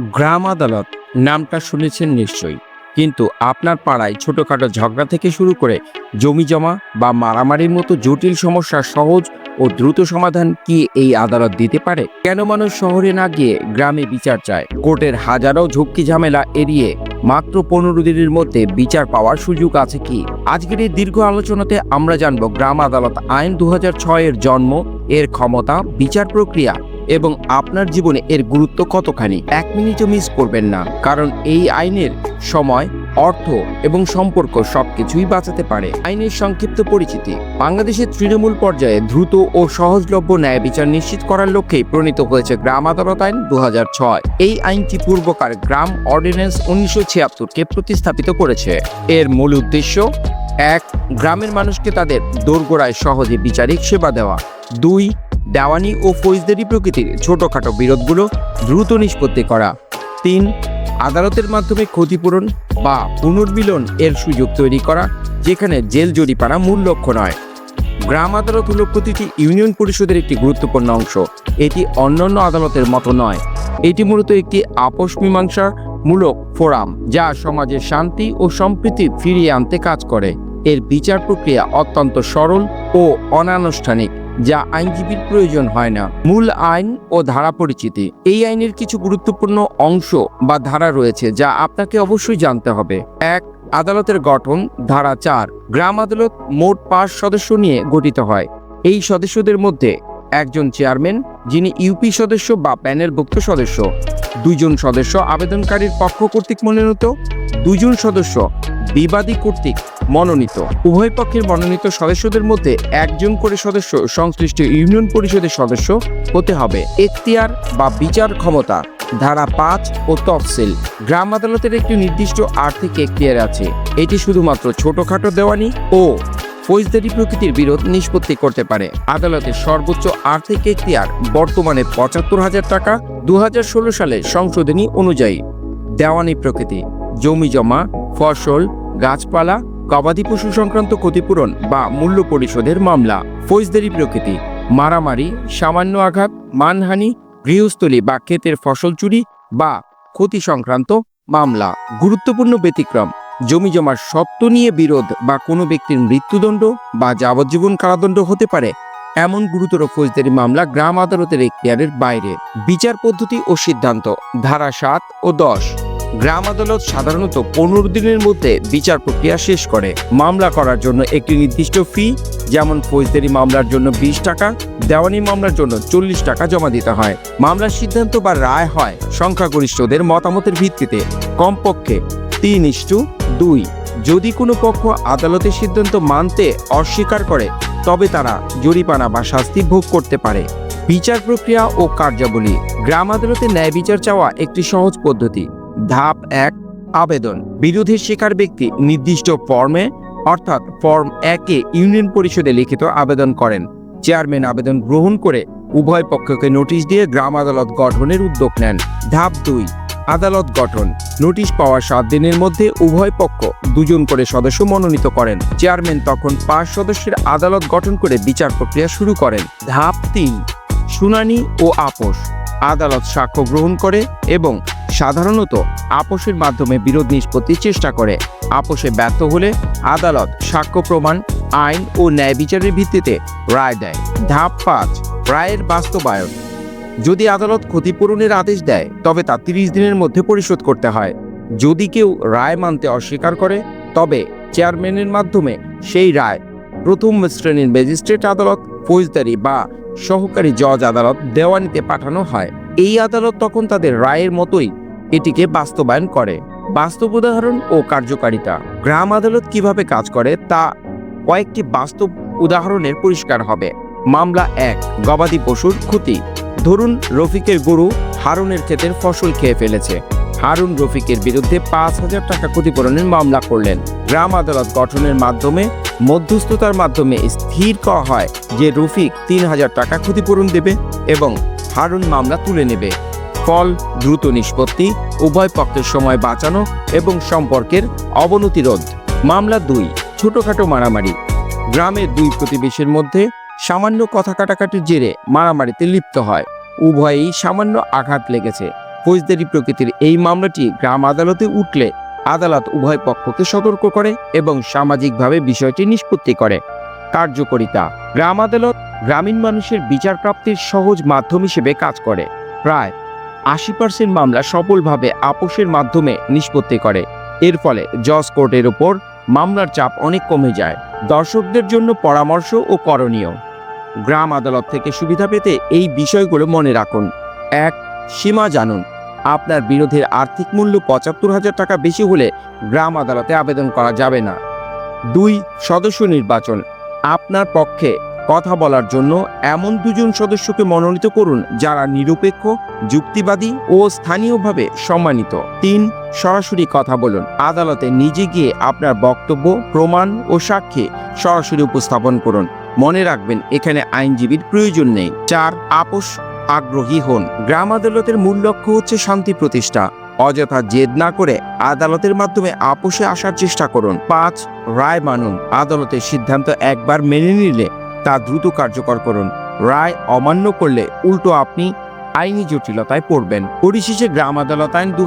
গ্রাম আদালত নামটা শুনেছেন নিশ্চয়ই। কিন্তু আপনার পাড়ায় ছোটখাটো ঝগড়া থেকে শুরু করে জমি জমা বা মারামারির মতো জটিল সমস্যার সহজ ও দ্রুত সমাধান কি এই আদালত দিতে পারে? কেন মানুষ শহরে না গিয়ে গ্রামে বিচার চায়? কোর্টের হাজারো ঝক্কি ঝামেলা এড়িয়ে মাত্র পনেরো দিনের মধ্যে বিচার পাওয়ার সুযোগ আছে কি? আজকের এই দীর্ঘ আলোচনাতে আমরা জানব গ্রাম আদালত আইন দু এর জন্ম, এর ক্ষমতা, বিচার প্রক্রিয়া এবং আপনার জীবনে এর গুরুত্ব কতখানি, এক মিনিটও মিস করবেন না। কারণ এই আইনের সময়, অর্থ এবং সম্পর্ক সবকিছুই বাঁচাতে পারে। আইনের সংক্ষিপ্ত পরিচিতি, বাংলাদেশের তৃণমূল পর্যায়ে দ্রুত ও সহজলভ্য ন্যায় বিচার নিশ্চিত করার লক্ষ্যেই প্রণীত হয়েছে গ্রাম আদালত আইন দু হাজার ছয়। এই আইনটি পূর্বকার গ্রাম অর্ডিন্যান্স উনিশশো ছিয়াত্তরকে প্রতিস্থাপিত করেছে। এর মূল উদ্দেশ্য, এক, গ্রামের মানুষকে তাদের দোরগোড়ায় সহজে বিচারিক সেবা দেওয়া। দুই দেওয়ানি ও ফৌজদারি প্রকৃতির ছোটখাটো বিরোধগুলো দ্রুত নিষ্পত্তি করা। তিন, আদালতের মাধ্যমে ক্ষতিপূরণ বা পুনর্মিলন এর সুযোগ তৈরি করা, যেখানে জেল জরিপানা মূল লক্ষ্য নয়। গ্রাম আদালত হল প্রতিটি ইউনিয়ন পরিষদের একটি গুরুত্বপূর্ণ অংশ। এটি অন্যান্য আদালতের মতো নয়। এটি মূলত একটি আপোষ মীমাংসা মূলক ফোরাম, যা সমাজের শান্তি ও সম্প্রীতি ফিরিয়ে আনতে কাজ করে। এর বিচার প্রক্রিয়া অত্যন্ত সরল ও অনানুষ্ঠানিক। যা আইনজীবীর প্রয়োজন হয় না। মূল আইন ও ধারা পরিচিতি। এই আইনের কিছু গুরুত্বপূর্ণ অংশ বা ধারা রয়েছে যা আপনাকে অবশ্যই জানতে হবে। এক, আদালতের গঠন। ধারা চার, গ্রাম আদালত মোট পাঁচ সদস্য নিয়ে গঠিত হয়। এই সদস্যদের মধ্যে একজন চেয়ারম্যান, যিনি ইউপি সদস্য বা প্যানেলভুক্ত সদস্য। দুইজন সদস্য আবেদনকারীর পক্ষ কর্তৃক মনোনীত। দুজন সদস্য বিবাদী কর্তৃক মনোনীত। উভয় পক্ষের মনোনীত সদস্যদের মধ্যে একজন করে সদস্য সংশ্লিষ্ট ইউনিয়ন পরিষদের সদস্য হতে হবে। এখতিয়ার বা বিচার ক্ষমতা, ধারা পাঁচ ও তফসিল। গ্রাম আদালতের একটি নির্দিষ্ট আর্থিক এখতিয়ার আছে। এটি শুধুমাত্র ছোটখাটো দেওয়ানি ও ফৌজদারি প্রকৃতির বিরোধ নিষ্পত্তি করতে পারে। আদালতের সর্বোচ্চ আর্থিক এখতিয়ার বর্তমানে পঁচাত্তর হাজার টাকা দু হাজার ষোলো সালে সংশোধনী অনুযায়ী। দেওয়ানি প্রকৃতি, জমি জমা, ফসল, গাছপালা গবাদি পশু সংক্রান্ত ক্ষতিপূরণ বা মূল্য পরিশোধের মামলা। ফৌজদারি প্রকৃতি। মারামারি, সামান্য আঘাত, মানহানি, গৃহস্থলী বা ক্ষেতের ফসল চুরি বা ক্ষতি সংক্রান্ত মামলা। গুরুত্বপূর্ণ ব্যতিক্রম। জমি জমার সত্ত্ব নিয়ে বিরোধ বা কোনো ব্যক্তির মৃত্যুদণ্ড বা যাবজ্জীবন কারাদণ্ড হতে পারে। এমন গুরুতর ফৌজদারি মামলা গ্রাম আদালতের এখতিয়ারের বাইরে। বিচার পদ্ধতি ও সিদ্ধান্ত। ধারা সাত ও দশ। গ্রাম আদালত সাধারণত পনেরো দিনের মধ্যে বিচার প্রক্রিয়া শেষ করে। মামলা করার জন্য একটি নির্দিষ্ট ফি যেমন ফৌজদারি মামলার জন্য বিশ টাকা, দেওয়ানি মামলার জন্য চল্লিশ টাকা জমা দিতে হয়। মামলার সিদ্ধান্ত বা রায় হয় সংখ্যাগরিষ্ঠদের মতামতের ভিত্তিতে। কমপক্ষে তিন ইস্টু দুই। যদি কোনো পক্ষ আদালতের সিদ্ধান্ত মানতে অস্বীকার করে, তবে তারা জরিমানা বা শাস্তি ভোগ করতে পারে। বিচার প্রক্রিয়া ও কার্যাবলী। গ্রাম আদালতে ন্যায় বিচার চাওয়া একটি সহজ পদ্ধতি। ধাপ এক, আবেদন। বিরোধের শিকার ব্যক্তি নির্দিষ্ট ফর্মে অর্থাৎ ফর্ম একে ইউনিয়ন পরিষদে লিখিত আবেদন করেন। চেয়ারম্যান আবেদন গ্রহণ করে উভয় পক্ষকে নোটিশ দিয়ে গ্রাম আদালত গঠনের উদ্যোগ নেন। ধাপ দুই, আদালত গঠন। নোটিশ পাওয়ার সাত দিনের মধ্যে উভয় পক্ষ দুজন করে সদস্য মনোনীত করেন। চেয়ারম্যান তখন পাঁচ সদস্যের আদালত গঠন করে বিচার প্রক্রিয়া শুরু করেন। ধাপ তিন, শুনানি ও আপোষ। আদালত সাক্ষ্য গ্রহণ করে এবং সাধারণত আপোষের মাধ্যমে বিরোধ নিষ্পত্তির চেষ্টা করে। আপোষে ব্যর্থ হলে আদালত সাক্ষ্য প্রমাণ, আইন ও ন্যায় বিচারের ভিত্তিতে রায় দেয়। ধাপ পাঁচ, রায়ের বাস্তবায়ন। যদি আদালত ক্ষতিপূরণের আদেশ দেয়, তবে তা তিরিশ দিনের মধ্যে পরিশোধ করতে হয়। যদি কেউ রায় মানতে অস্বীকার করে, তবে চেয়ারম্যানের মাধ্যমে সেই রায় প্রথম শ্রেণির ম্যাজিস্ট্রেট আদালত, ফৌজদারি বা সহকারী জজ আদালত দেওয়ানিতে পাঠানো হয়। এই আদালত তখন তাদের রায়ের মতোই এটিকে বাস্তবায়ন করে। বাস্তব উদাহরণ ও কার্যকারিতা। গ্রাম আদালত কীভাবে কাজ করে তা কয়েকটি বাস্তব উদাহরণের পরিষ্কার হবে। মামলা এক, গবাদি পশুর ক্ষতি। ধরুন, রফিকের গরু হারুনের ক্ষেতের ফসল খেয়ে ফেলেছে। হারুন রফিকের বিরুদ্ধে পাঁচ হাজার টাকা ক্ষতিপূরণের মামলা করলেন। গ্রাম আদালত গঠনের মাধ্যমে, মধ্যস্থতার মাধ্যমে স্থির করা হয় যে রফিক তিন হাজার টাকা ক্ষতিপূরণ দেবে এবং হারুন মামলা তুলে নেবে। ফল দ্রুত নিষ্পত্তি, উভয় পক্ষের সময় বাঁচানো এবং সম্পর্কের অবনতি রোধ। মামলা দুই, ছোটখাটো মারামারি। গ্রামের দুই প্রতিবেশীর মধ্যে সামান্য কথা কাটাকাটির জেরে মারামারিতে লিপ্ত হয়। উভয়েই সামান্য আঘাত লেগেছে। ফৌজদারি প্রকৃতির এই মামলাটি গ্রাম আদালতে উঠলে আদালত উভয় পক্ষকে সতর্ক করে এবং সামাজিকভাবে বিষয়টি নিষ্পত্তি করে। কার্যকরিতা, গ্রাম আদালত গ্রামীণ মানুষের বিচার প্রাপ্তির সহজ মাধ্যম হিসেবে কাজ করে। প্রায় আশি পার্সেন্ট মামলা সফলভাবে আপোষের মাধ্যমে নিষ্পত্তি করে। এর ফলে জজ কোর্টের ওপর মামলার চাপ অনেক কমে যায়। দর্শকদের জন্য পরামর্শ ও করণীয়। গ্রাম আদালত থেকে সুবিধা পেতে এই বিষয়গুলো মনে রাখুন। এক, সীমা জানুন। আপনার বিরোধের আর্থিক মূল্য পঁচাত্তর হাজার টাকা বেশি হলে গ্রাম আদালতে আবেদন করা যাবে না। দুই, সদস্য নির্বাচন। আপনার পক্ষে কথা বলার জন্য এমন দুজন সদস্যকে মনোনীত করুন যারা নিরপেক্ষ, যুক্তিবাদী ও স্থানীয়ভাবে সম্মানিত। তিন, সরাসরি কথা বলুন। আদালতে নিজে গিয়ে আপনার বক্তব্য, প্রমাণ ও সাক্ষী সরাসরি উপস্থাপন করুন। মনে রাখবেন, এখানে আইনজীবীর প্রয়োজন নেই। চার, আপোষ, আগ্রহী হন। গ্রাম আদালতের মূল লক্ষ্য হচ্ছে শান্তি প্রতিষ্ঠা। অযথা জেদ না করে আদালতের মাধ্যমে আপোষে আসার চেষ্টা করুন। পাঁচ, রায় মানুন। আদালতের সিদ্ধান্ত একবার মেনে নিলে তা দ্রুত কার্যকর করুন। রায় অমান্য করলে উল্টো আপনি আইনি জটিলতায় পড়বেন। পরিশেষে গ্রাম আদালত আইন দু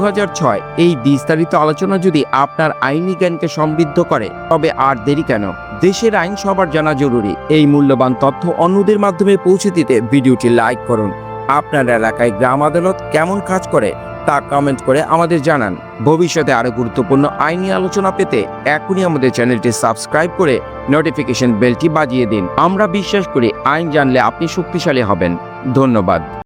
এই বিস্তারিত আলোচনা যদি আপনার আইনি জ্ঞানকে সমৃদ্ধ করে, তবে আর দেরি কেন? দেশের আইন সবার জানা জরুরি। এই মূল্যবান তথ্য অন্যদের মাধ্যমে পৌঁছে দিতে ভিডিওটি লাইক করুন। আপনার এলাকায় গ্রাম আদালত কেমন কাজ করে তা কমেন্ট করে আমাদের জানান। ভবিষ্যতে আরও গুরুত্বপূর্ণ আইনি আলোচনা পেতে এখনই আমাদের চ্যানেলটি সাবস্ক্রাইব করে নোটিফিকেশন বেলটি বাজিয়ে দিন। আমরা বিশ্বাস করি আইন জানলে আপনি শক্তিশালী হবেন। ধন্যবাদ।